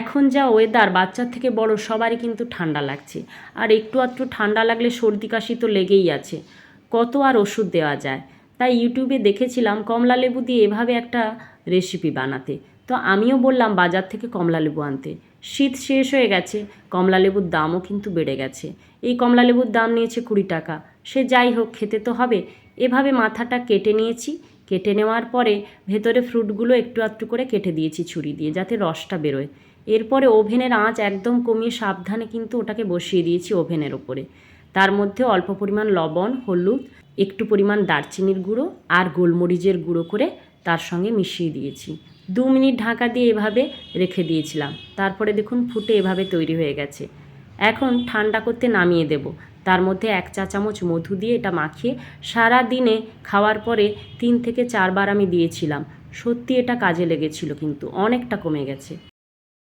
এখন যা ওয়েদার বাচ্চার থেকে বড় সবারই কিন্তু ঠান্ডা লাগছে। আর একটু আধটু ঠান্ডা লাগলে সর্দি কাশি তো লেগেই আছে। কত আর ওষুধ দেওয়া যায়? তাই ইউটিউবে দেখেছিলাম কমলা লেবু দিয়ে এভাবে একটা রেসিপি বানাতে। তো আমিও বললাম বাজার থেকে কমলা লেবু আনতে। শীত শেষ হয়ে গেছে, কমলা লেবুর দামও কিন্তু বেড়ে গেছে। এই কমলা লেবুর দাম নিয়েছে কুড়ি টাকা। সে যাই হোক, খেতে তো হবে। এভাবে মাথাটা কেটে নিয়েছি। কেটে নেওয়ার পরে ভেতরে ফ্রুটগুলো একটু একটু করে কেটে দিয়েছি ছুরি দিয়ে, যাতে রসটা বেরোয়। এরপরে ওভেনের আঁচ একদম কমিয়ে সাবধানে কিন্তু ওটাকে বসিয়ে দিয়েছি ওভেনের ওপরে। তার মধ্যে অল্প পরিমাণ লবণ, হলুদ, একটু পরিমাণ দারচিনির গুঁড়ো আর গোলমরিচের গুঁড়ো করে তার সঙ্গে মিশিয়ে দিয়েছি। দু মিনিট ঢাকা দিয়ে এভাবে রেখে দিয়েছিলাম। তারপরে দেখুন ফুটে এভাবে তৈরি হয়ে গেছে। এখন ঠান্ডা করতে নামিয়ে দেব। তার মধ্যে এক চা চামচ মধু দিয়ে এটা মাখিয়ে সারা দিনে খাওয়ার পরে তিন থেকে চারবার আমি দিয়েছিলাম। সত্যি এটা কাজে লেগেছিল কিন্তু, অনেকটা কমে গেছে।